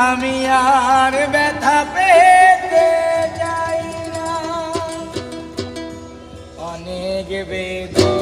আমি আর ব্যথা পেতে চাই না। অনেক বেদনা